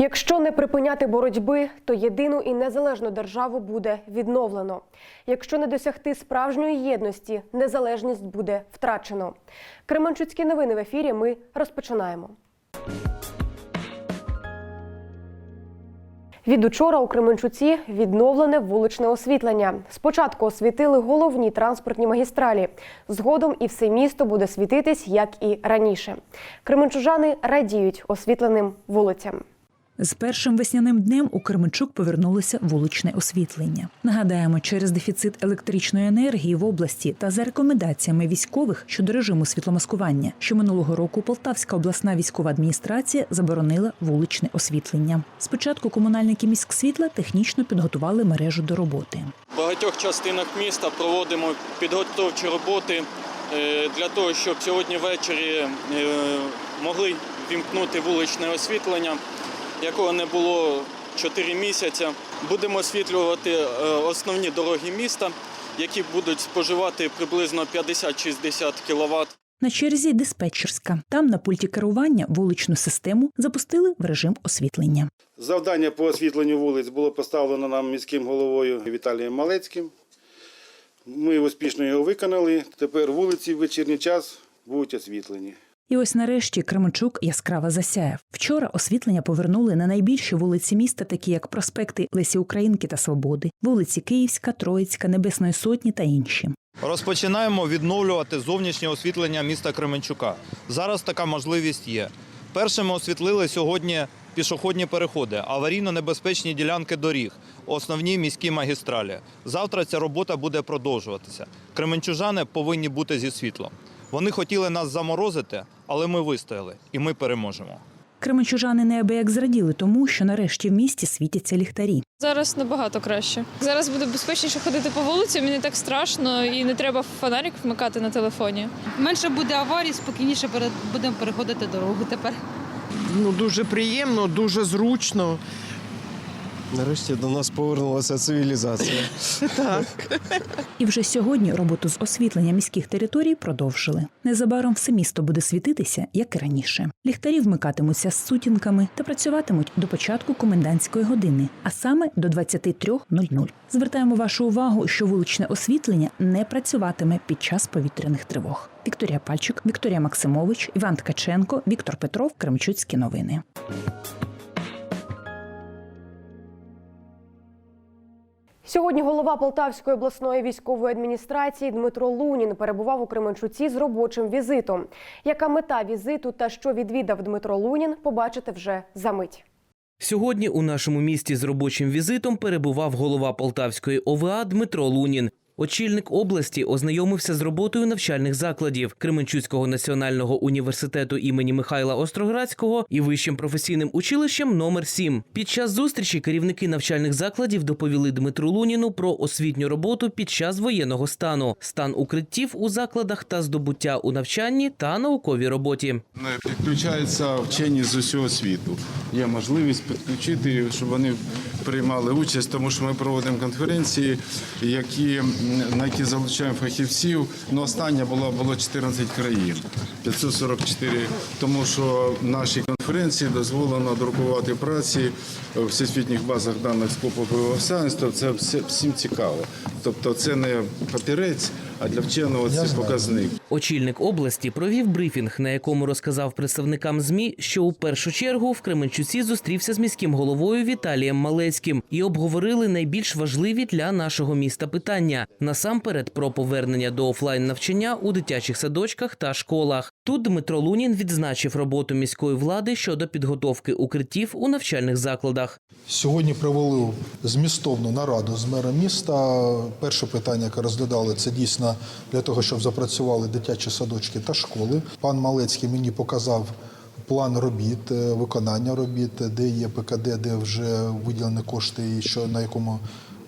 Якщо не припиняти боротьби, то єдину і незалежну державу буде відновлено. Якщо не досягти справжньої єдності, незалежність буде втрачено. Кременчуцькі новини в ефірі. Ми розпочинаємо. Від учора у Кременчуці відновлене вуличне освітлення. Спочатку освітили головні транспортні магістралі. Згодом і все місто буде світитись, як і раніше. Кременчужани радіють освітленим вулицям. З першим весняним днем у Кременчук повернулося вуличне освітлення. Нагадаємо, через дефіцит електричної енергії в області та за рекомендаціями військових щодо режиму світломаскування, що минулого року Полтавська обласна військова адміністрація заборонила вуличне освітлення. Спочатку комунальники міськсвітла технічно підготували мережу до роботи. В багатьох частинах міста проводимо підготовчі роботи е, для того, щоб сьогодні ввечері е, могли вімкнути вуличне освітлення, якого не було 4 місяці. Будемо освітлювати е, основні дороги міста, які будуть споживати приблизно 50-60 кВт. На черзі диспетчерська. Там на пульті керування вуличну систему запустили в режим освітлення. Завдання по освітленню вулиць було поставлено нам міським головою Віталієм Малецьким. Ми успішно його виконали. Тепер вулиці в вечірній час будуть освітлені. І ось нарешті Кременчук яскраво засяяв. Вчора освітлення повернули на найбільші вулиці міста, такі як проспекти Лесі Українки та Свободи, вулиці Київська, Троїцька, Небесної Сотні та інші. Розпочинаємо відновлювати зовнішнє освітлення міста Кременчука. Зараз така можливість є. Першими освітлили сьогодні пішохідні переходи, аварійно-небезпечні ділянки доріг, основні міські магістралі. Завтра ця робота буде продовжуватися. Кременчужани повинні бути зі світлом. Вони хотіли нас заморозити, але ми вистояли і ми переможемо. Кременчужани неабияк зраділи тому, що нарешті в місті світяться ліхтарі. Зараз набагато краще. Зараз буде безпечніше ходити по вулиці, мені так страшно, і не треба фонарик вмикати на телефоні. Менше буде аварій, спокійніше пере- будемо переходити дорогу тепер. Ну, дуже приємно, дуже зручно. Нарешті до нас повернулася цивілізація. Так. І вже сьогодні роботу з освітлення міських територій продовжили. Незабаром все місто буде світитися, як і раніше. Ліхтарі вмикатимуться з сутінками та працюватимуть до початку комендантської години, а саме до 23.00. Звертаємо вашу увагу, що вуличне освітлення не працюватиме під час повітряних тривог. Вікторія Пальчик, Вікторія Максимович, Іван Ткаченко, Віктор Петров, Кремчуцькі новини. Сьогодні голова Полтавської обласної військової адміністрації Дмитро Лунін перебував у Кременчуці з робочим візитом. Яка мета візиту та що відвідав Дмитро Лунін, побачите вже за мить. Сьогодні у нашому місті з робочим візитом перебував голова Полтавської ОВА Дмитро Лунін. Очільник області ознайомився з роботою навчальних закладів Кременчуцького національного університету імені Михайла Остроградського і вищим професійним училищем номер 7 Під час зустрічі керівники навчальних закладів доповіли Дмитру Луніну про освітню роботу під час воєнного стану, стан укриттів у закладах та здобуття у навчанні та науковій роботі. Підключаються вчені з усього світу. Є можливість підключити, щоб вони приймали участь, тому що ми проводимо конференції, які, на які залучаємо фахівців. Ну, остання була було 14 країн, 544, тому що в нашій конференції дозволено друкувати праці в всесвітніх базах даних з сенсу. Це всім цікаво. Тобто це не папірець, а для вченого це показник. Очільник області провів брифінг, на якому розказав представникам змі, що у першу чергу в Кременчуці зустрівся з міським головою Віталієм Малецьким і обговорили найбільш важливі для нашого міста питання насамперед про повернення до офлайн навчання у дитячих садочках та школах. Тут Дмитро Лунін відзначив роботу міської влади щодо підготовки укриттів у навчальних закладах. Сьогодні провели змістовну нараду з мером міста. Перше питання, яке розглядали, це дійсно для того, щоб запрацювали дитячі садочки та школи. Пан Малецький мені показав план робіт, е, виконання робіт, де є ПКД, де вже виділені кошти, і що на якому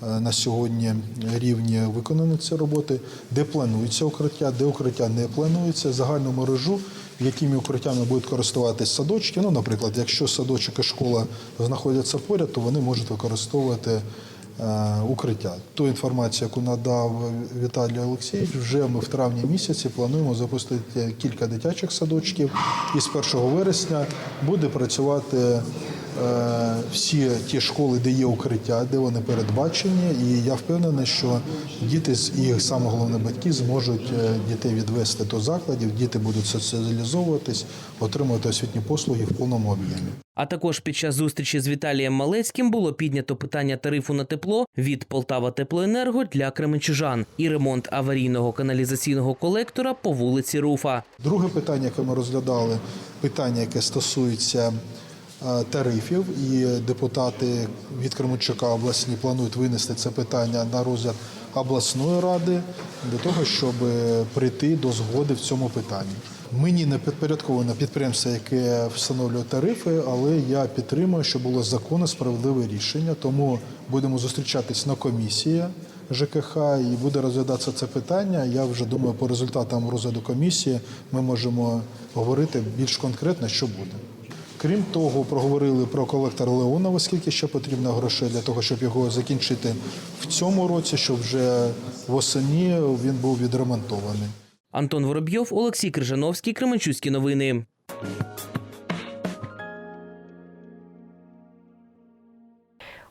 на сьогодні рівні виконані ці роботи, де планується укриття, де укриття не планується, загальну мережу, якими укриттями будуть користуватись садочки. Ну, наприклад, якщо садочок і школа знаходяться поряд, то вони можуть використовувати е, укриття. Ту інформацію, яку надав Віталій Олексійович, вже ми в травні місяці плануємо запустити кілька дитячих садочків, і з 1 вересня буде працювати е, всі ті школи, де є укриття, де вони передбачені. І я впевнений, що діти з- і саме головне батьки зможуть е, дітей відвести до закладів, діти будуть соціалізовуватись, отримувати освітні послуги в повному об'ємі. А також під час зустрічі з Віталієм Малецьким було піднято питання тарифу на тепло від Полтава Теплоенерго для кременчужан і ремонт аварійного каналізаційного колектора по вулиці Руфа. Друге питання, яке ми розглядали, питання, яке стосується е, тарифів, і депутати від Кременчука обласні планують винести це питання на розгляд обласної ради для того, щоб е, прийти до згоди в цьому питанні. Мені не підпорядковано підприємство, яке встановлює тарифи, але я підтримую, що було законне справедливе рішення. Тому будемо зустрічатись на комісії ЖКХ і буде розглядатися це питання. Я вже думаю, по результатам розгляду комісії ми можемо говорити більш конкретно, що буде. Крім того, проговорили про колектор Леонова, скільки ще потрібно грошей для того, щоб його закінчити в цьому році, щоб вже восені він був відремонтований. Антон Воробйов, Олексій Крижановський, Кременчуцькі новини.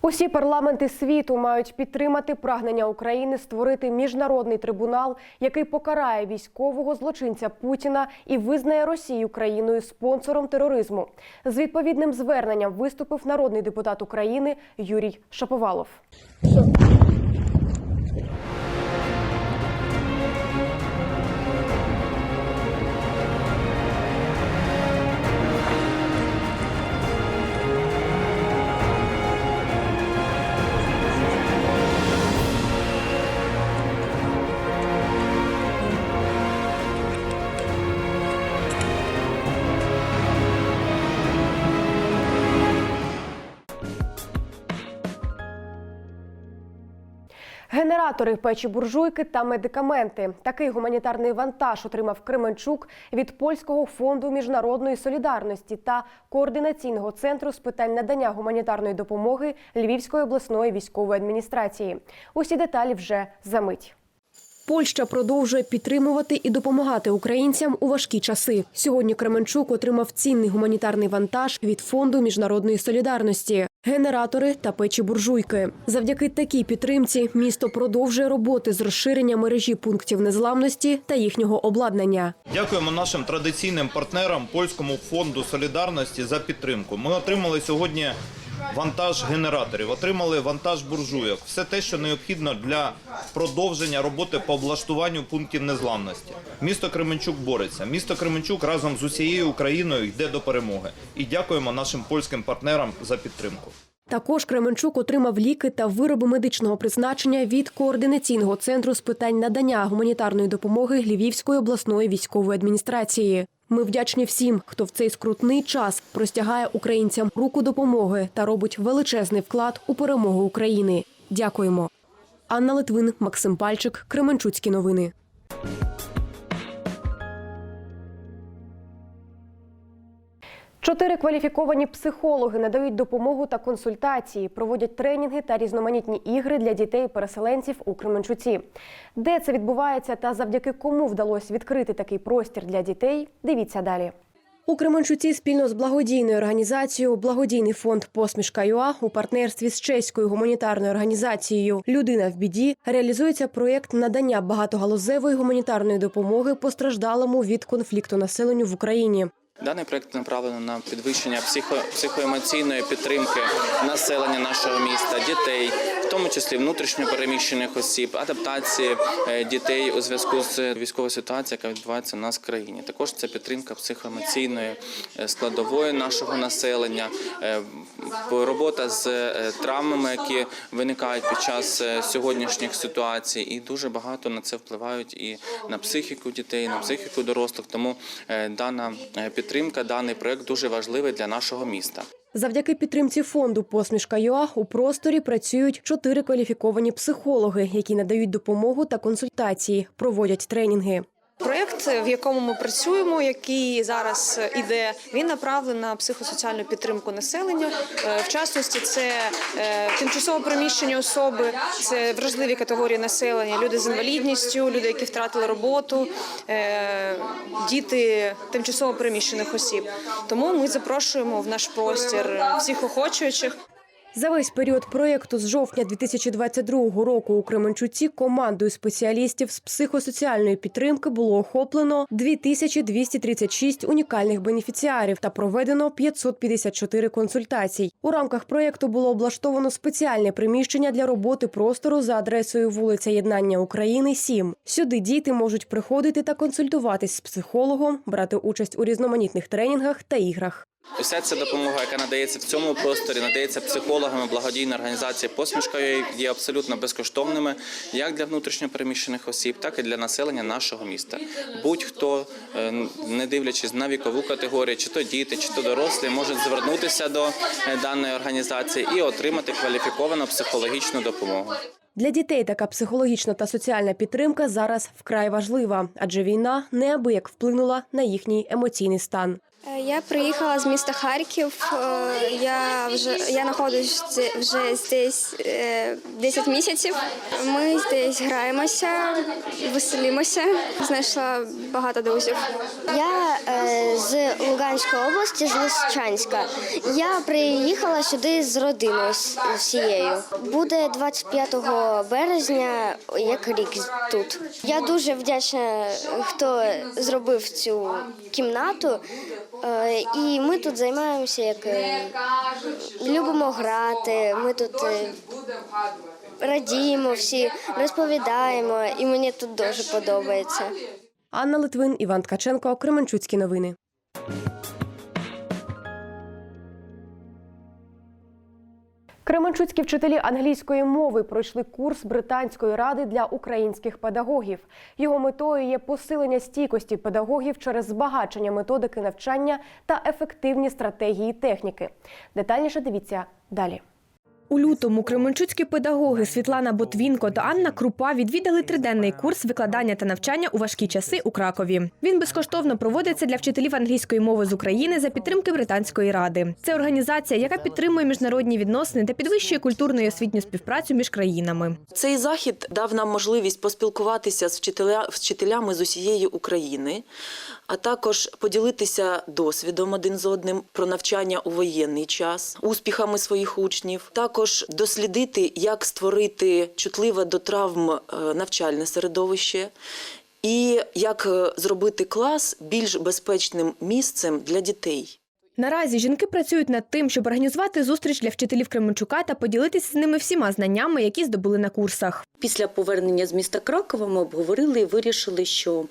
Усі парламенти світу мають підтримати прагнення України створити міжнародний трибунал, який покарає військового злочинця Путіна і визнає Росію країною спонсором тероризму. З відповідним зверненням виступив народний депутат України Юрій Шаповалов. Генератори, печі буржуйки та медикаменти. Такий гуманітарний вантаж отримав Кременчук від польського фонду міжнародної солідарності та координаційного центру з питань надання гуманітарної допомоги Львівської обласної військової адміністрації. Усі деталі вже за мить. Польща продовжує підтримувати і допомагати українцям у важкі часи. Сьогодні Кременчук отримав цінний гуманітарний вантаж від фонду міжнародної солідарності, генератори та печі буржуйки. Завдяки такій підтримці місто продовжує роботи з розширення мережі пунктів незламності та їхнього обладнання. Дякуємо нашим традиційним партнерам польському фонду солідарності за підтримку. Ми отримали сьогодні вантаж генераторів, отримали вантаж буржуйок. Все те, що необхідно для продовження роботи по облаштуванню пунктів незламності. Місто Кременчук бореться. Місто Кременчук разом з усією Україною йде до перемоги. І дякуємо нашим польським партнерам за підтримку. Також Кременчук отримав ліки та вироби медичного призначення від координаційного центру з питань надання гуманітарної допомоги Львівської обласної військової адміністрації. Ми вдячні всім, хто в цей скрутний час простягає українцям руку допомоги та робить величезний вклад у перемогу України. Дякуємо. Анна Литвин, Максим Пальчик, Кременчуцькі новини. Чотири кваліфіковані психологи надають допомогу та консультації, проводять тренінги та різноманітні ігри для дітей-переселенців у Кременчуці. Де це відбувається та завдяки кому вдалося відкрити такий простір для дітей? Дивіться далі. У Кременчуці спільно з благодійною організацією Благодійний фонд Посмішка ЮА у партнерстві з чеською гуманітарною організацією Людина в біді реалізується проєкт надання багатогалузевої гуманітарної допомоги постраждалому від конфлікту населенню в Україні. Даний проект направлено на підвищення психо, психоемоційної підтримки населення нашого міста, дітей, в тому числі внутрішньо переміщених осіб, адаптації е, дітей у зв'язку з військовою ситуацією, яка відбувається в нас в країні. Також це підтримка психоемоційної е, складової нашого населення, е, робота з травмами, які виникають під час сьогоднішніх ситуацій, і дуже багато на це впливають і на психіку дітей, на психіку дорослих. Тому дана е, підтримка, даний проект дуже важливий для нашого міста. Завдяки підтримці фонду Посмішка ЮА у просторі працюють чотири кваліфіковані психологи, які надають допомогу та консультації, проводять тренінги. Проєкт, в якому ми працюємо, який зараз іде, він направлений на психосоціальну підтримку населення. Е, В частності, це е, тимчасово переміщені особи, це вразливі категорії населення, люди з інвалідністю, люди, які втратили роботу, е, діти тимчасово переміщених осіб. Тому ми запрошуємо в наш простір всіх охочуючих. За весь період проєкту з жовтня 2022 року у Кременчуці командою спеціалістів з психосоціальної підтримки було охоплено 2236 унікальних бенефіціарів та проведено 554 консультацій. У рамках проєкту було облаштовано спеціальне приміщення для роботи простору за адресою вулиця Єднання України 7. Сюди діти можуть приходити та консультуватись з психологом, брати участь у різноманітних тренінгах та іграх. Уся ця допомога, яка надається в цьому просторі, надається психологами благодійної організації посмішка є абсолютно безкоштовними як для внутрішньопереміщених осіб, так і для населення нашого міста. Будь-хто, е, не дивлячись на вікову категорію, чи то діти, чи то дорослі, можуть звернутися до е, даної організації і отримати кваліфіковану психологічну допомогу. Для дітей така психологічна та соціальна підтримка зараз вкрай важлива, адже війна неабияк вплинула на їхній емоційний стан. Е, Я приїхала з міста Харків. Е, Я вже я знаходжусь вже здесь е, 10 місяців. Ми здесь граємося, веселимося. Знайшла багато друзів. Я е, з Луганської області, з Лисичанська. Я приїхала сюди з родиною всією. Буде 25 березня, як рік тут. Я дуже вдячна, хто зробив цю кімнату. Е, і ми тут займаємося, як е, любимо грати. Ми тут е, радіємо всі, розповідаємо, і мені тут дуже подобається. Анна Литвин, Іван Ткаченко, Кременчуцькі новини. Кременчуцькі вчителі англійської мови пройшли курс британської ради для українських педагогів. Його метою є посилення стійкості педагогів через збагачення методики навчання та ефективні стратегії техніки. Детальніше дивіться далі. У лютому кременчуцькі педагоги Світлана Ботвінко та Анна Крупа відвідали триденний курс викладання та навчання у важкі часи у Кракові. Він безкоштовно проводиться для вчителів англійської мови з України за підтримки британської ради. Це організація, яка підтримує міжнародні відносини та підвищує культурну і освітню співпрацю між країнами. Цей захід дав нам можливість поспілкуватися з вчителя, вчителями з усієї України, а також поділитися досвідом один з одним про навчання у воєнний час, успіхами своїх учнів, також дослідити, як створити чутливе до травм е, навчальне середовище. І як е, зробити клас більш безпечним місцем для дітей. Наразі жінки працюють над тим, щоб організувати зустріч для вчителів Кременчука та поділитися з ними всіма знаннями, які здобули на курсах. Після повернення з міста Кракова ми обговорили і вирішили, що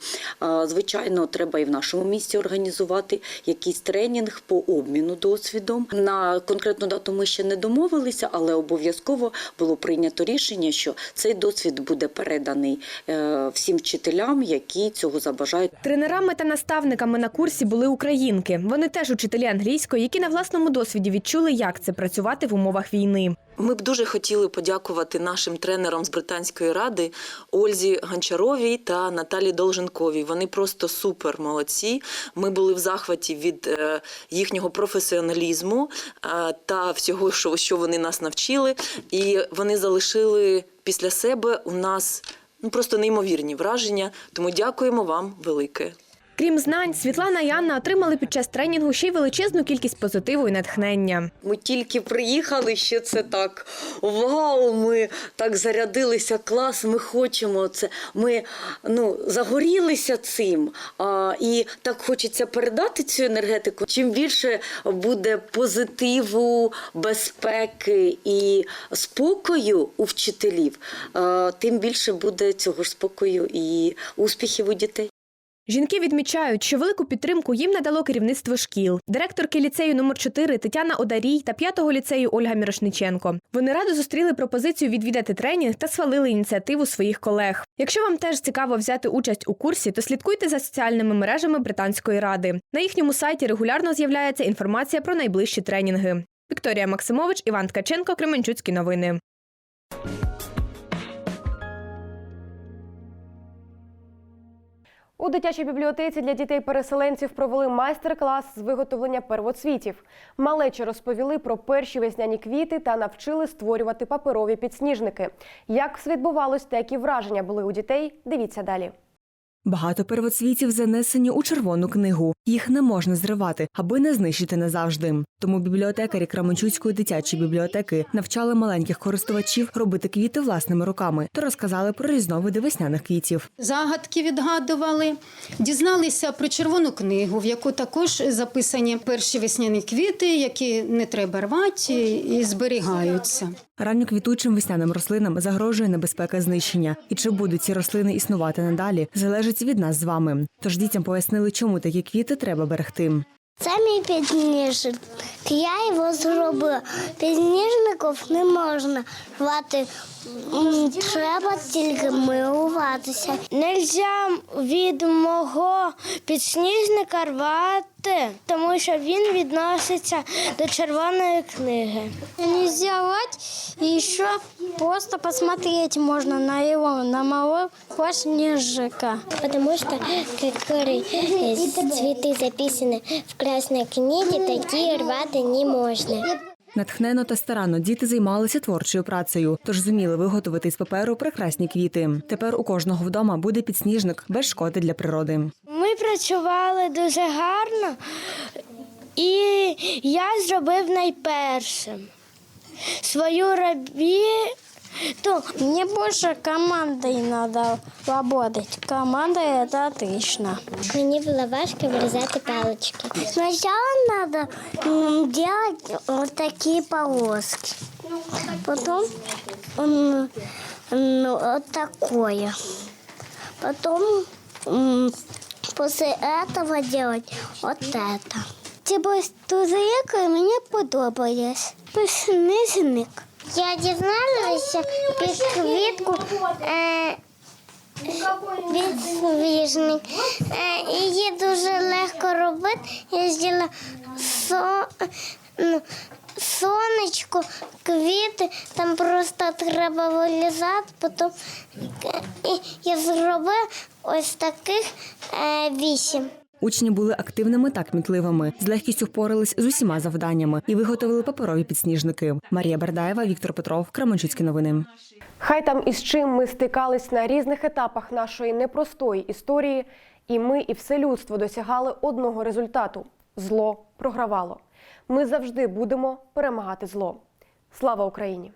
звичайно треба і в нашому місті організувати якийсь тренінг по обміну досвідом. На конкретну дату ми ще не домовилися, але обов'язково було прийнято рішення, що цей досвід буде переданий е, всім вчителям, які цього забажають. Тренерами та наставниками на курсі були українки. Вони теж учителі англійської, які на власному досвіді відчули, як це працювати в умовах війни. Ми б дуже хотіли подякувати нашим тренерам з британської ради Ользі Гончаровій та Наталі Долженковій. Вони просто супер молодці. Ми були в захваті від е, їхнього професіоналізму е, та всього, що, вони нас навчили. І вони залишили після себе у нас ну просто неймовірні враження. Тому дякуємо вам велике. Крім знань, Світлана і Анна отримали під час тренінгу ще й величезну кількість позитиву і натхнення. Ми тільки приїхали, ще це так вау. Ми так зарядилися, клас. Ми хочемо це. Ми ну загорілися цим. А, і так хочеться передати цю енергетику. Чим більше буде позитиву, безпеки і спокою у вчителів, а, тим більше буде цього ж спокою і успіхів у дітей. Жінки відмічають, що велику підтримку їм надало керівництво шкіл, директорки ліцею номер 4 Тетяна Одарій та 5-го ліцею Ольга Мірошниченко. Вони радо зустріли пропозицію відвідати тренінг та схвалили ініціативу своїх колег. Якщо вам теж цікаво взяти участь у курсі, то слідкуйте за соціальними мережами Британської ради. На їхньому сайті регулярно з'являється інформація про найближчі тренінги. Вікторія Максимович, Іван Ткаченко, Кременчуцькі новини. У дитячій бібліотеці для дітей-переселенців провели майстер-клас з виготовлення первоцвітів. Малечі розповіли про перші весняні квіти та навчили створювати паперові підсніжники. Як все відбувалось та які враження були у дітей, дивіться далі. Багато первоцвітів занесені у червону книгу. Їх не можна зривати, аби не знищити назавжди. Тому бібліотекарі Кременчуцької дитячої бібліотеки навчали маленьких користувачів робити квіти власними руками та розказали про різновиди весняних квітів. Загадки відгадували, дізналися про червону книгу, в яку також записані перші весняні квіти, які не треба рвати і зберігаються. Ранньоквітучим весняним рослинам загрожує небезпека знищення. І чи будуть ці рослини існувати надалі, залежить від нас з вами. Тож дітям пояснили, чому такі квіти треба берегти. Це мій підніжник. Я його зробила. Підніжників не можна рвати. Треба тільки милуватися. Нельзя від мого підсніжника рвати, тому що він відноситься до червоної книги. Нельзя рвати і ще просто посмотреть можна на його, на мого сніжика. Тому що цвіти записані в красній книгі, такі рвати не можна. Натхнено та старанно діти займалися творчою працею, тож зуміли виготовити з паперу прекрасні квіти. Тепер у кожного вдома буде підсніжник без шкоди для природи. Ми працювали дуже гарно, і я зробив найпершим свою роботу. Мені більше командою треба працювати. Команда це отлично. Мені було важко вирізати палички. Спочатку треба робити ось такі полоски. Потім м, ну, вот такое. Потом после этого делать вот это. Типа тузика мені подобалось. Письмисник. Я дізналася під квітку е, підсвіжник. Е, її дуже легко робити. Я зробила со, ну, сонечко, квіти, там просто треба вилізати, потім е, я зробила ось таких е, вісім. Учні були активними та кмітливими, з легкістю впорались з усіма завданнями і виготовили паперові підсніжники. Марія Бердаєва, Віктор Петров, Кременчуцькі новини. Хай там із чим ми стикались на різних етапах нашої непростої історії, і ми, і все людство досягали одного результату: зло програвало. Ми завжди будемо перемагати зло. Слава Україні!